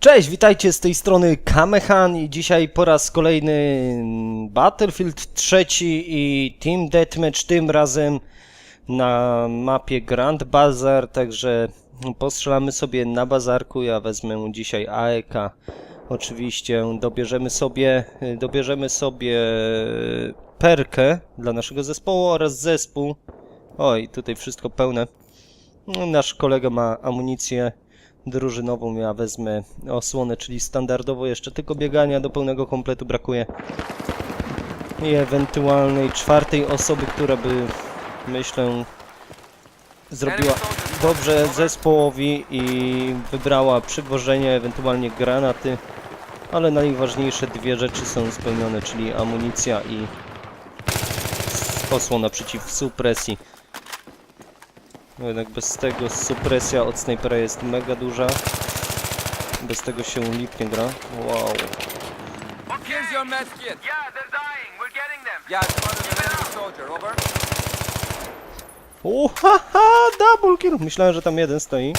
Cześć, witajcie z tej strony Kamehan i dzisiaj po raz kolejny Battlefield trzeci i Team Deathmatch, tym razem na mapie Grand Bazar, także postrzelamy sobie na bazarku, ja wezmę dzisiaj AEK, oczywiście dobierzemy sobie, dobierzemy sobie perkę dla naszego zespołu oraz zespół, oj tutaj wszystko pełne, nasz kolega ma amunicję drużynową, ja wezmę osłonę, czyli standardowo jeszcze tylko biegania do pełnego kompletu brakuje. I ewentualnej czwartej osoby, która by, myślę, zrobiła dobrze zespołowi i wybrała przywożenie, ewentualnie granaty, ale najważniejsze dwie rzeczy są spełnione, czyli amunicja i osłona przeciw supresji. No jednak bez tego supresja od snajpera jest mega duża. Bez tego się lipnie gra. Wow. Here's your med kit. Yeah, they're dying. We're getting them. Yeah, it's part of an enemy soldier. Over. Uhaha, double kill! Myślałem, że tam jeden stoi.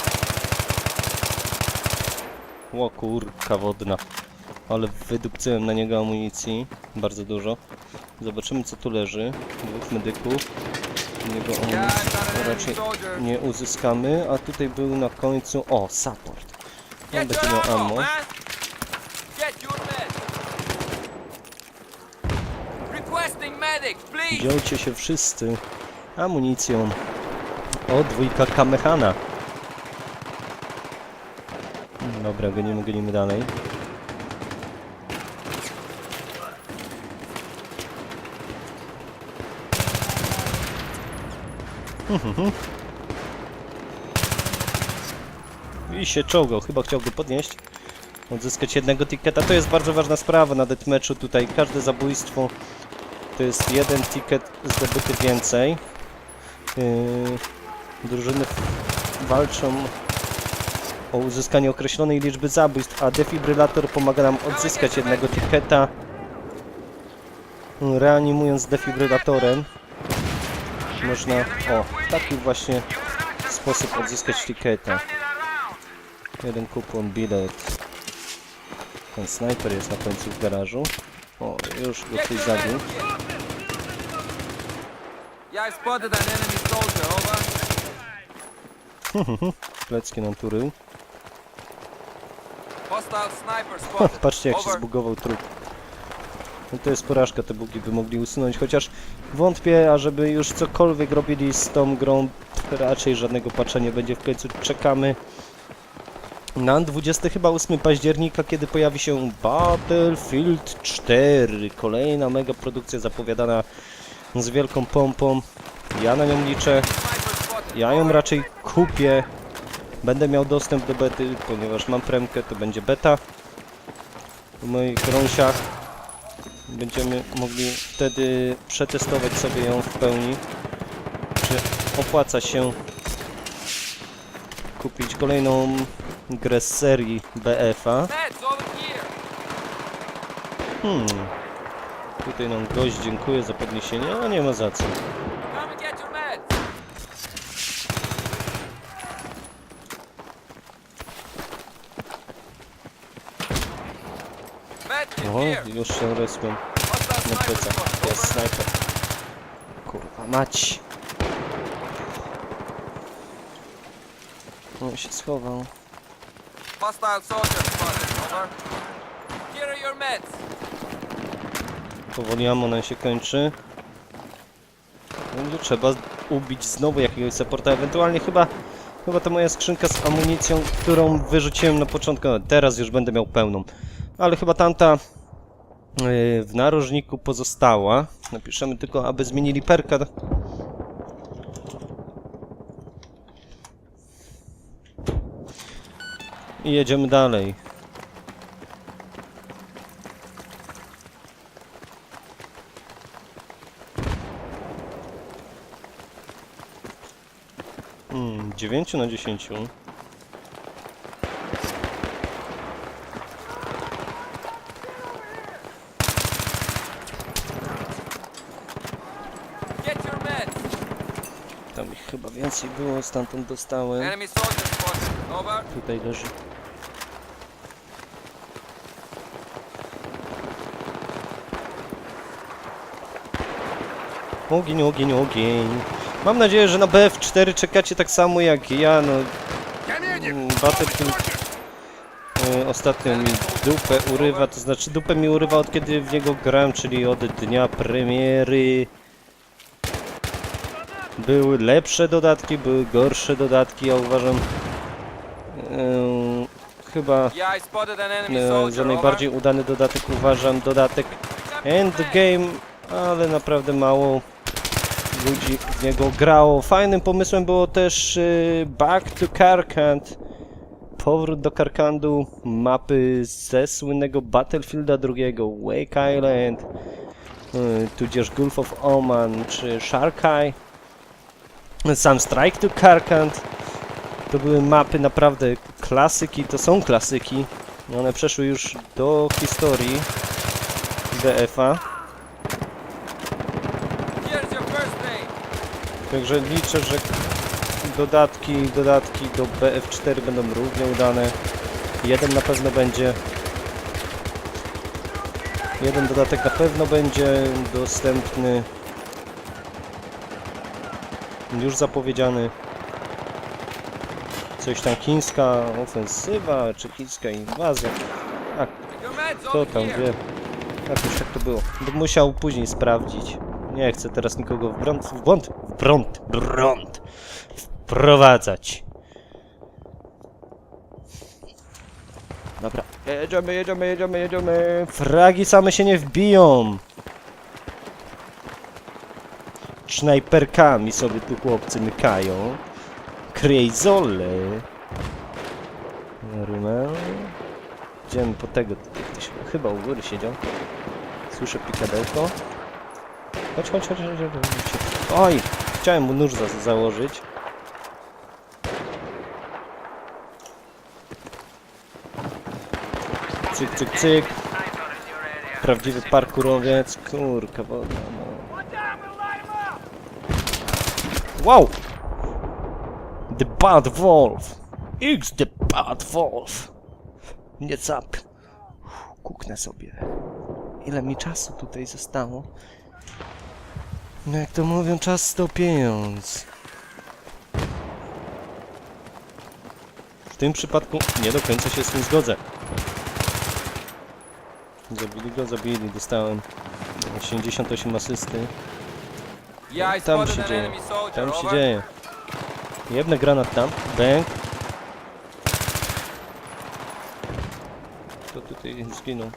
Ło kurka wodna. Ale wydupcyłem na niego amunicji. Bardzo dużo. Zobaczymy co tu leży. Dwóch medyków. An enemy raczej nie uzyskamy. A tutaj był na końcu... O, support. On będzie miał ammo. Dzielcie się wszyscy amunicją. O, dwójka Kamehana. Dobra, gonimy, gonimy dalej. I się czołgał, chyba chciał go podnieść. Odzyskać jednego ticketa. To jest bardzo ważna sprawa na deathmatchu tutaj. Każde zabójstwo to jest jeden ticket zdobyty więcej. Yy, drużyny walczą o uzyskanie określonej liczby zabójstw, a defibrylator pomaga nam odzyskać jednego ticketa. Yy, Reanimując defibrylatorem można o w taki właśnie sposób odzyskać around. Jeden kupon, bilet. Ten snajper jest na końcu w garażu. O, już go ktoś zabił. Plecki nam Ha, spotted. patrzcie jak się zbugował trup. No to jest porażka, te bugi by mogli usunąć, chociaż wątpię, ażeby już cokolwiek robili z tą grą, raczej żadnego patcha nie będzie, w końcu czekamy na 20 chyba 8 października, kiedy pojawi się Battlefield 4, kolejna mega produkcja zapowiadana z wielką pompą, ja na nią liczę, ja ją raczej kupię. Będę miał dostęp do bety, ponieważ mam premkę, to będzie beta. W moich grąsiach będziemy mogli wtedy przetestować sobie ją w pełni. Czy opłaca się kupić kolejną grę z serii BF-a. Hmm. Tutaj nam gość dziękuję za podniesienie, a nie ma za co. Come and get your meds. Med kit Respią. Hostile Na plecach jest snajper. Kurwa mać. On się schował. Hostile soldier spotted. Here are your meds. Powoli ammo się kończy. Będzie trzeba ubić znowu jakiegoś supporta, ewentualnie chyba chyba to moja skrzynka z amunicją, którą wyrzuciłem na początku. No, Teraz już będę miał pełną. Ale chyba tamta w narożniku pozostała. Napiszemy tylko, aby zmienili perka. I jedziemy dalej. Hmm, 9 na 10. było, stamtąd dostałem. Tutaj leży. Ogień, ogień, ogień. Mam nadzieję, że na BF4 czekacie tak samo jak ja, no... Mm, Battlefield y, e, ostatnio mi dupę urywa, to znaczy dupę mi urywa od kiedy w niego gram, czyli od dnia premiery były lepsze dodatki, były gorsze dodatki, ja uważam... E, chyba soldier. za najbardziej udany dodatek uważam dodatek Endgame, ale naprawdę mało ludzi w niego grało. Fajnym pomysłem było też y, Back to Karkand. Powrót do Karkandu, mapy ze słynnego Battlefielda II, Wake Island, y, tudzież Gulf of Oman czy Shark Eye. Sam Strike to Karkand. To były mapy naprawdę klasyki, to są klasyki. One przeszły już do historii aid. Także liczę, że dodatki, dodatki do BF4 będą równie udane. Jeden na pewno będzie. Jeden dodatek na pewno będzie dostępny. Już zapowiedziany. Coś tam chińska ofensywa, czy chińska inwazja. A kto tam wie? Jakoś tak to było. Bym musiał później sprawdzić. Nie chcę teraz nikogo w brąd, w błąd, w brąd, brąd wprowadzać. Dobra, jedziemy, jedziemy, jedziemy, jedziemy. Fragi same się nie wbiją. Snajperkami sobie tu chłopcy mykają. Krejzole. Rumę. Idziemy po tego, ktoś chyba u góry siedział. Słyszę pikadełko. Chodź, chodź, chodź, chodź, chodź. Oj! Chciałem mu nóż za założyć. Cyk, cyk, cyk. Prawdziwy parkurowiec. Kurka woda, no. Wow! The Bad Wolf! X the Bad Wolf! Nie zap. Kuknę sobie. Ile mi czasu tutaj zostało? No jak to mówią, czas to pieniądz. W tym przypadku nie do końca się z tym zgodzę. Zabili go, zabili, dostałem 88 asysty. Yeah, I Tam się dzieje. Tam się dzieje. Jedne granat tam. Bang. Kto tutaj zginął?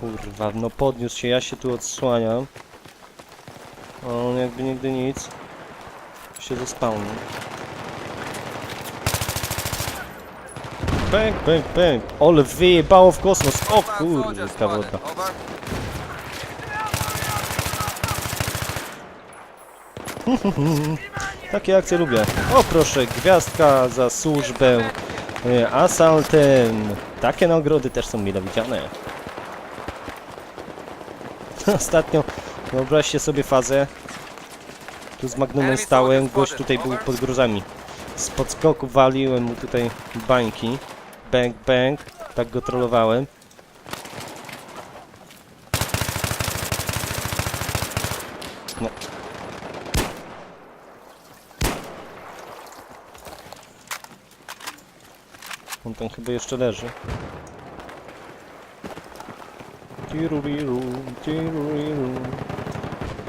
Kurwa, no podniósł się, ja się tu odsłaniam. A on jakby nigdy nic. Się zespałnił. Bang, bang, bang. Ole wyjebało w kosmos. O kurwa, woda. spotted. Over. Takie akcje lubię. O proszę, gwiazdka za służbę e, asaltem. Takie nagrody też są mile widziane. Ostatnio, wyobraźcie sobie fazę. Tu z Magnumem stałem, gość tutaj był pod gruzami. Z podskoku waliłem mu tutaj bańki. Bang, bang. Tak go trollowałem. No, Tam chyba jeszcze leży. Tiruriru, tiruriru,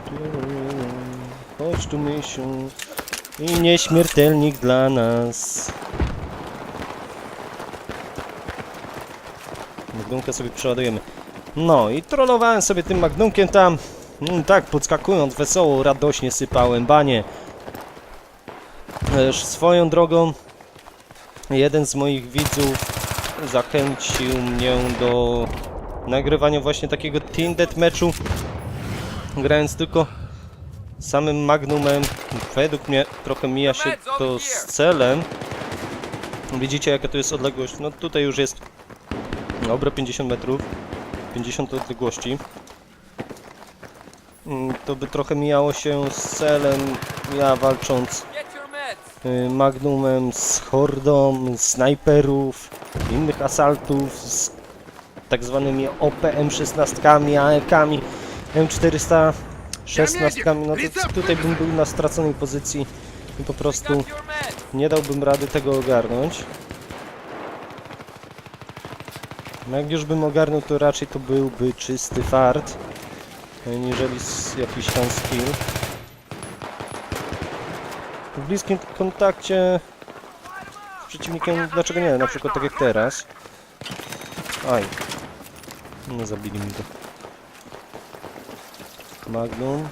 tiruriru. Chodź tu misiu i nieśmiertelnik dla nas. Magnumkę sobie przeładujemy. No i trollowałem sobie tym magnumkiem tam. Mm, tak, podskakując wesoło, radośnie sypałem banie. Ależ swoją drogą jeden z moich widzów zachęcił mnie do nagrywania właśnie takiego Team Deathmatchu grając tylko samym Magnumem. Według mnie trochę mija się to z celem. Widzicie jaka to jest odległość? No tutaj już jest dobre 50 metrów 50 odległości. Mm, to by trochę mijało się z celem ja walcząc Get your meds. y, Magnumem, z hordą, snajperów, innych asaltów, z tak zwanymi OPM-16, AEK-ami, M400 szesnastkami, no to tutaj bym był na straconej pozycji i po prostu nie dałbym rady tego ogarnąć. No jak już bym ogarnął, to raczej to byłby czysty fart, niżeli s- jakiś tam skill. Bliskim kontakcie z przeciwnikiem, dlaczego nie, na przykład tak jak teraz. Aj, nie zabili mi go. Magnum.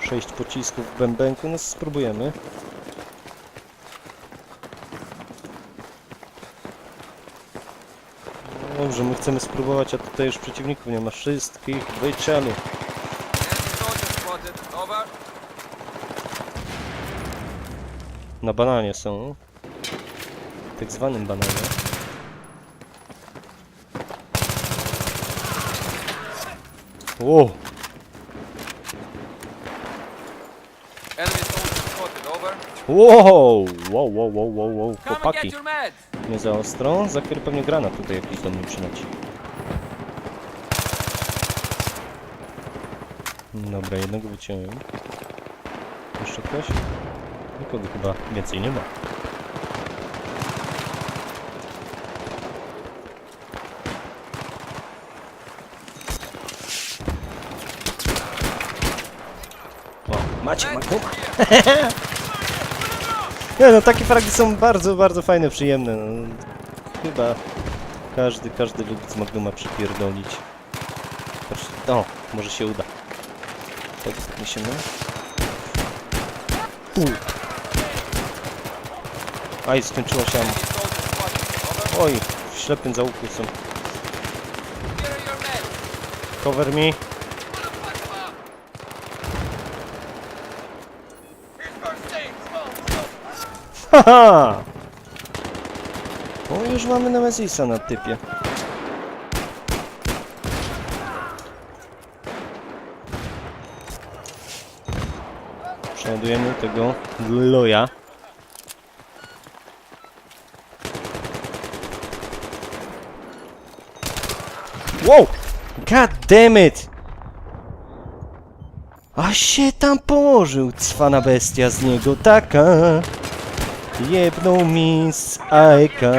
Sześć pocisków w bębenku, no spróbujemy. Dobrze, my chcemy spróbować, a tutaj już przeciwników nie ma wszystkich. Wycielu. Enemy soldier spotted. Over. Na bananie są. Tak zwanym bananie. Wow, Enemy soldier spotted. Over. wow, wow, wow, wow, wow, wow, Come and chłopaki. get your med. Nie za ostro, za chwilę pewnie granat tutaj jakiś do mnie przyleci. Dobra, jednego wyciąłem. Jeszcze ktoś? Nikogo chyba więcej nie ma. O, macie Med magnum? here. Nie no, takie fragi są bardzo, bardzo fajne, przyjemne. No, chyba każdy, każdy lubi z Magnuma przypierdolić. Proszę, o, może się uda. Tak, podniesiemy. U. Aj, skończyło się. Oj, w ślepym załuku są. Cover me. Haha! O, już mamy Nemesisa na typie. Przeładujemy tego loja. Wow! God damn it! A się tam położył, cwana bestia z niego taka. Jebnął mi z Ajka.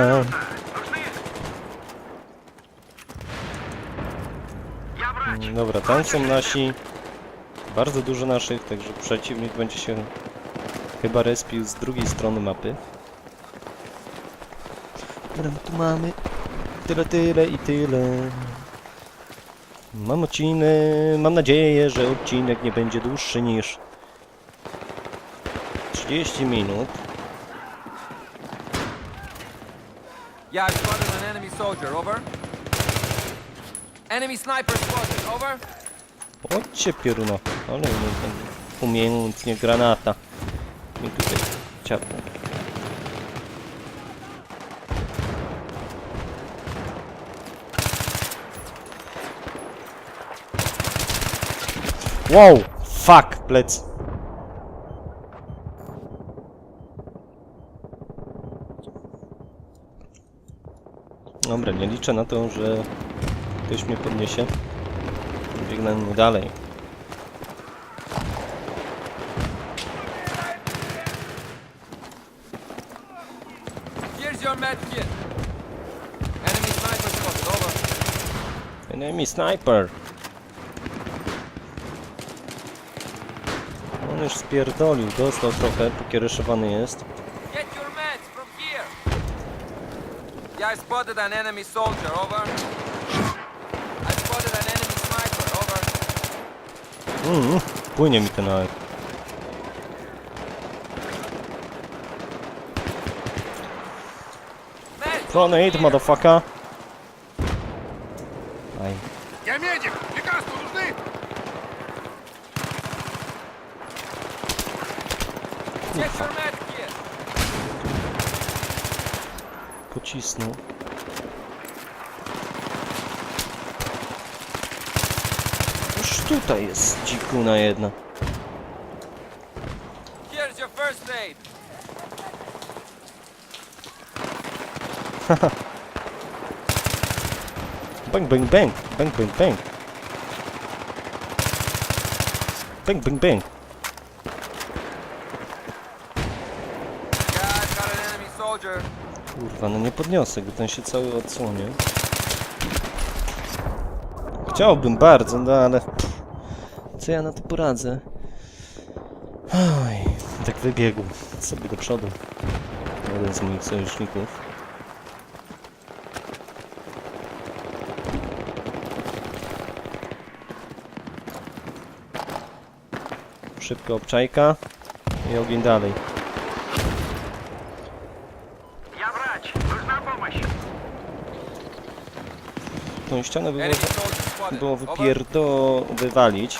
Dobra, tam są nasi. Bardzo dużo naszych, także przeciwnik będzie się chyba respił z drugiej strony mapy. Dobra, tu mamy tyle, tyle i tyle. Mam odcinek, mam nadzieję, że odcinek nie będzie dłuższy niż 30 minut. Yeah, I spotted an enemy soldier. Over. Enemy sniper spotted. Over. Chodźcie pieruno, ale umiejętnie granata. Mi tutaj ciapło. Wow! Fuck! Plec. Dobra, nie liczę na to, że ktoś mnie podniesie. Biegnę mu dalej. Enemy sniper spotted. Over. Enemy sniper! On już spierdolił, dostał trochę, pokiereszowany jest. Get your meds from here. Yeah, I spotted an enemy soldier. Over. I spotted an enemy sniper. Over. Mm, płynie mi ten. Meds. Grenade, motherfucker! Pocisnął. Już tutaj jest dzikuna jedna. Here's your first aid. Bang, bang, bang! Bang, bang, bang! Bang, bang, bang. Yeah, I've got an enemy soldier. Kurwa, no nie podniosę go, ten się cały odsłonie. Chciałbym bardzo, no ale... Co ja na to poradzę? Oj, tak wybiegł sobie do przodu. Jeden z moich sojuszników. Szybko obczajka i ogień dalej. Tą ścianę było, było wypierdo... wywalić.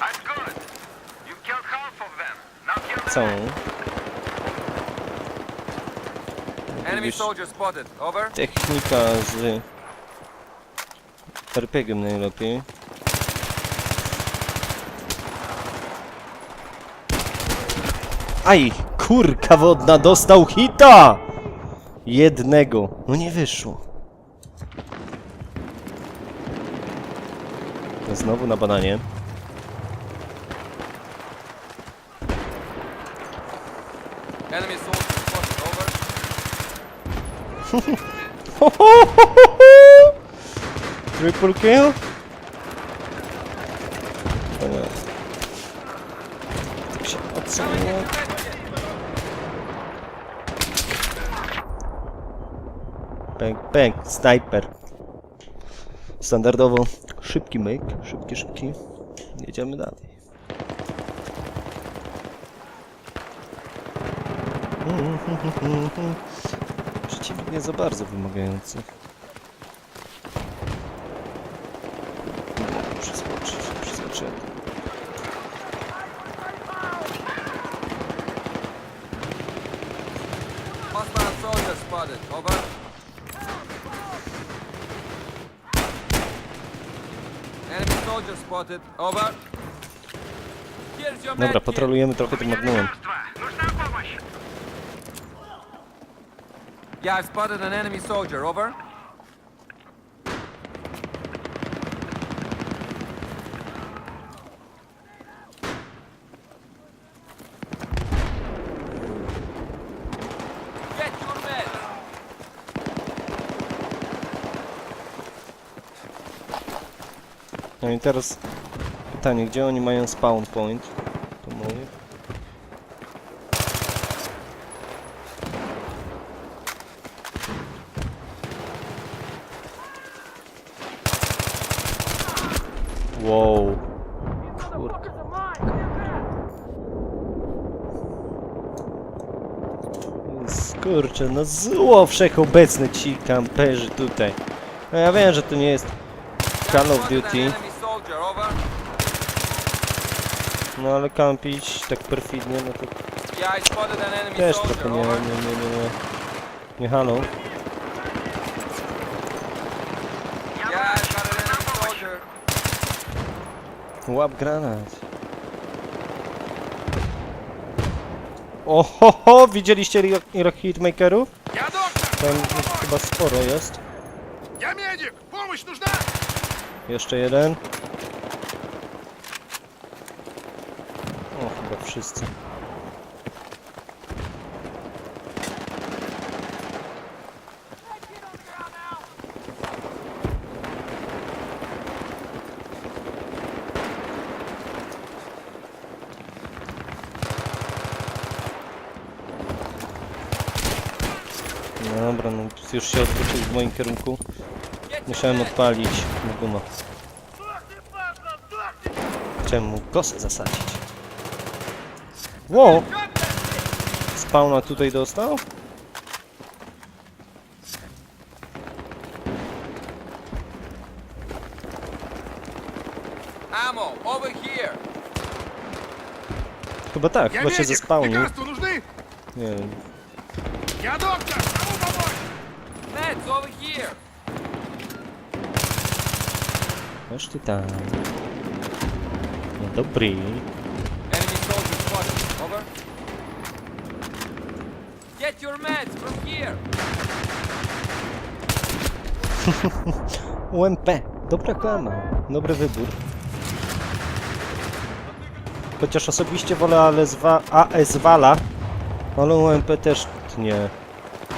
Całą. Technika z RPG-iem najlepiej. Aj, kurka wodna, dostał hita! Jednego. No nie wyszło. Znowu na bananie. Enemy soldier spotted. Over. Triple kill? O nie. Tak się. Bang, bang, sniper. Standardowo szybki myk, szybki, szybki. Jedziemy dalej. Przeciwnik nie za bardzo wymagający. Przeskoczyć, przeskoczyłem. Hostile soldier spotted. Over. Enemy soldier spotted. Over. Dobra, patrolujemy trochę tym magnumem. Yeah, I've spotted an enemy soldier. Over. No i teraz pytanie, gdzie oni mają spawn point? To mówię. Wow. Kurka. Skurczę, no zło wszechobecne ci kamperzy tutaj. No ja wiem, że to nie jest Call of Duty. enemy soldier. Over. No ale kampić tak perfidnie, no to Yeah, I spotted an enemy też soldier. trochę nie, Over. nie, nie, nie, nie. Nie halo. Yeah, I've got an enemy soldier. Łap granat. Ohoho, widzieliście ro- ro- hitmakerów? Я доктор. Tam ich chyba sporo jest. Я медик. Помощь нужна. Jeszcze jeden. Wszyscy. Dobra, no już się odwrócił w moim kierunku. Musiałem odpalić guma. Chciałem mu kosę zasadzić. Wow! Spawna tutaj dostał? Ammo, over here. Chyba tak, Я chyba się медик. zespałnił. Лекарства нужны. Nie wiem. Я доктор. Кому помочь? Meds, over here. Masz ty tam. No dobry. Get your meds from here. UMP. Dobra klama. Dobry wybór. Chociaż osobiście wolę AS, AS Wala, ale UMP też nie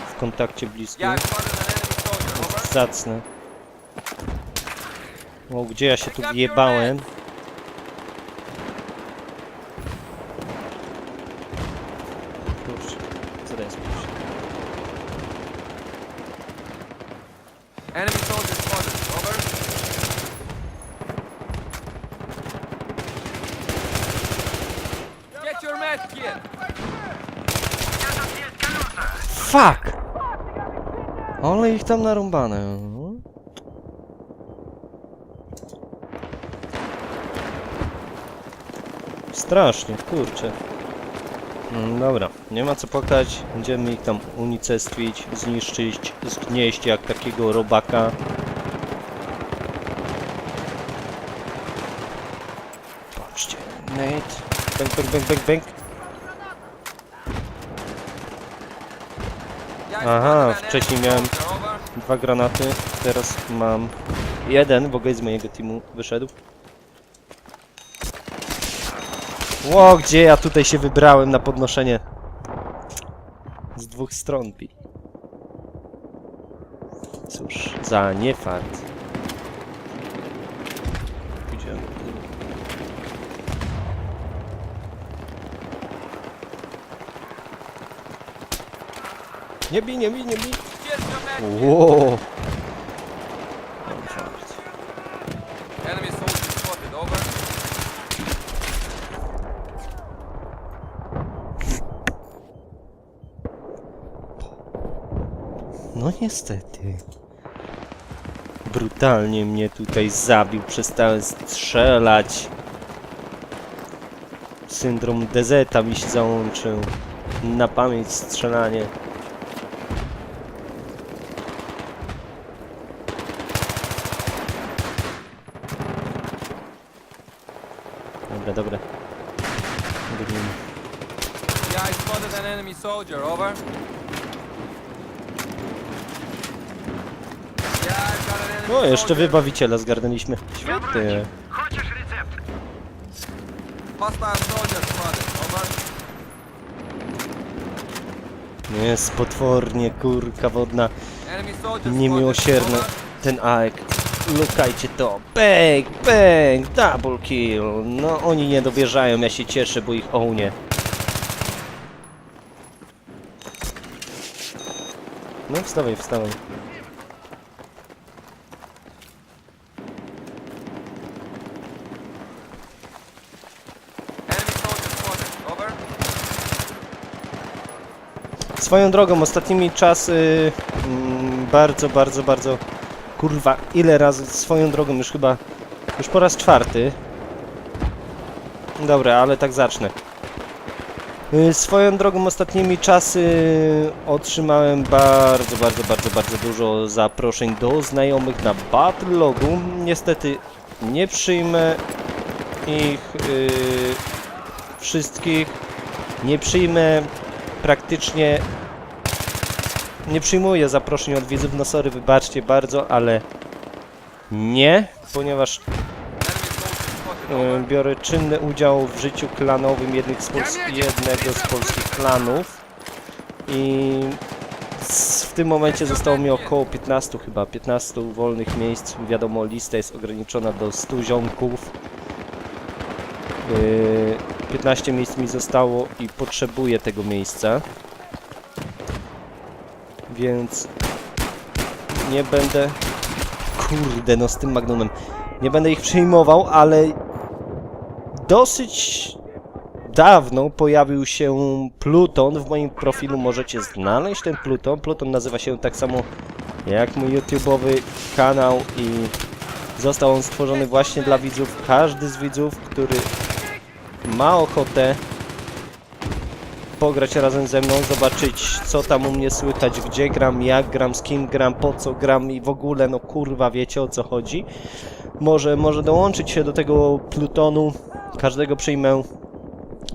w kontakcie bliskim. Yeah, I spotted an enemy soldier. Over. Zacne. O, gdzie ja się tu wjebałem? meds. Kurczę, co to jest pierwsze? Enemy soldier spotted. Over. Get your med kit. Fuck! Ale ich tam narąbane. Strasznie, kurczę. Mm, Dobra, nie ma co płakać. Będziemy ich tam unicestwić, zniszczyć, zgnieść jak takiego robaka. Patrzcie, Nate. Bang, bang, bang. Yeah, I Aha, wcześniej miałem dwa granaty, teraz mam jeden, bo gość z mojego teamu wyszedł. Ło, gdzie ja tutaj się wybrałem na podnoszenie? Z dwóch stron pi. Cóż, za niefart. Pójdziemy. Nie bij, nie bij, nie bij. Wow. Enemy soldier spotted. Over. No niestety. Brutalnie mnie tutaj zabił, przestałem strzelać. Syndrom DZ mi się załączył. Na pamięć strzelanie. Dobra, dobra. Yeah, I spotted an enemy soldier. Over. Yeah, I've got an enemy O, jeszcze soldier. wybawiciela zgarnęliśmy. Świetnie. Хочешь рецепт? Hostile soldier spotted. Over. Jest potwornie, kurka wodna. Enemy soldier Niemiłosierny spotted. Over. ten AEK. Lukajcie to. Bang, bang, double kill. No oni nie dowierzają, ja się cieszę, bo ich ołnie. No wstawaj, wstawaj. Swoją drogą, ostatnimi czasy mm, bardzo, bardzo, bardzo kurwa, ile razy swoją drogą już chyba już po raz czwarty. Dobra, ale tak zacznę. Y, Swoją drogą ostatnimi czasy otrzymałem bardzo, bardzo, bardzo, bardzo dużo zaproszeń do znajomych na Battle Logu. Niestety nie przyjmę ich y, wszystkich. Nie przyjmę praktycznie nie przyjmuję zaproszeń od widzów, no sorry, wybaczcie bardzo, ale nie, ponieważ e, biorę czynny udział w życiu klanowym z jednego z polskich klanów i w tym momencie zostało mi około 15 chyba, 15 wolnych miejsc, wiadomo lista jest ograniczona do 100 ziomków. E, 15 miejsc mi zostało i potrzebuję tego miejsca. Więc nie będę. Kurde, no z tym magnumem. Nie będę ich przyjmował, ale dosyć dawno pojawił się Pluton. W moim profilu możecie znaleźć ten Pluton. Pluton nazywa się tak samo jak mój YouTube'owy kanał i został on stworzony właśnie dla widzów. Każdy z widzów, który ma ochotę pograć razem ze mną, zobaczyć co tam u mnie słychać, gdzie gram, jak gram, z kim gram, po co gram i w ogóle, no kurwa, wiecie o co chodzi. Może, może dołączyć się do tego plutonu, każdego przyjmę.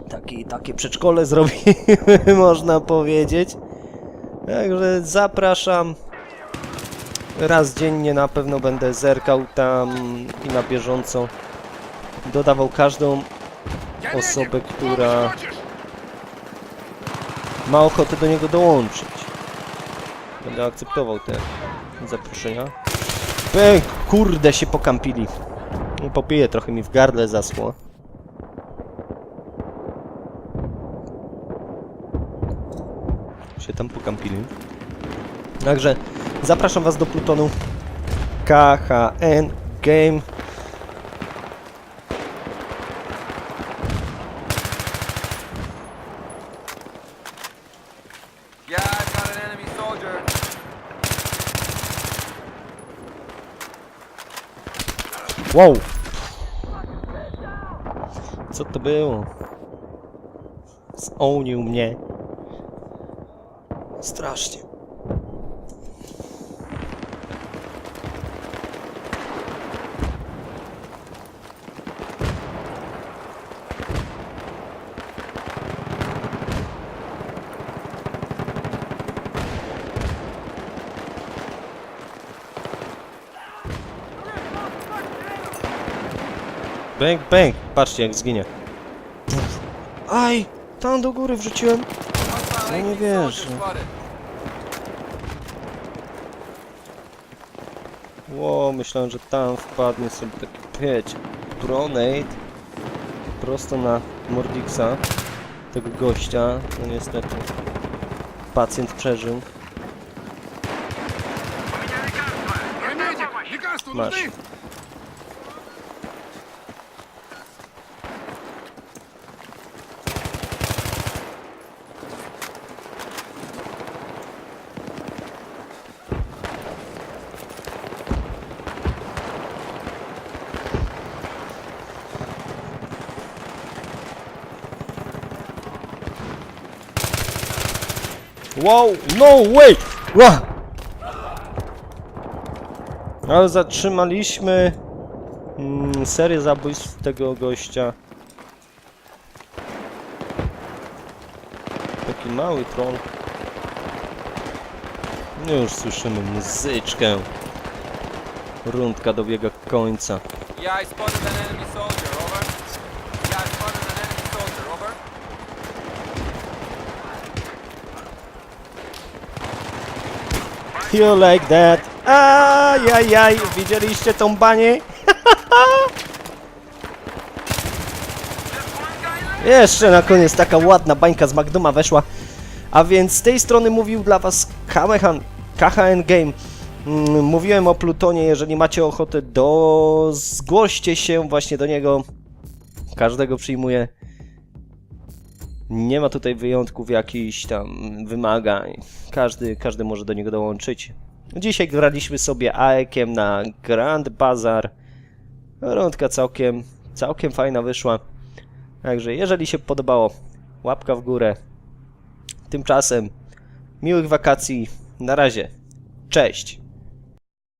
Taki, takie przedszkole zrobimy, można powiedzieć. Także zapraszam. Raz dziennie na pewno będę zerkał tam i na bieżąco dodawał każdą osobę, która ma ochotę do niego dołączyć. Będę akceptował te zaproszenia. Bęk, kurde się pokampili. No, Popiję trochę mi w gardle zaschło. Się tam pokampili. Także zapraszam Was do Plutonu KHN Game. Yeah, I've got an enemy soldier. Wow! Co to było? Zołnił mnie. Strasznie. Bęk, bęk! Patrzcie jak zginie. Aj! Tam do góry wrzuciłem. No nie wierzę. Ło, myślałem, że tam wpadnie sobie taki, wiecie, pronate prosto na Mordixa, tego gościa. No niestety, pacjent przeżył. Masz. Wow, no way! Ła! Ale zatrzymaliśmy mm, serię zabójstw tego gościa. Taki mały troll. Już słyszymy muzyczkę. Rundka dobiega końca. Yeah, I spotted an enemy soldier. Over. Yeah, I spotted an enemy soldier. Over. You like that? Ajajaj, widzieliście tą banię? Jeszcze na koniec taka ładna bańka z Magnuma weszła. A więc z tej strony mówił dla was Kamehan, KHN Game. Mm, Mówiłem o Plutonie, jeżeli macie ochotę, do... zgłoście się właśnie do niego. Każdego przyjmuję. Nie ma tutaj wyjątków jakichś tam wymagań. Każdy, każdy może do niego dołączyć. Dzisiaj graliśmy sobie AEK-iem na Grand Bazar. Rundka całkiem, całkiem fajna wyszła. Także jeżeli się podobało, łapka w górę. Tymczasem miłych wakacji. Na razie. Cześć.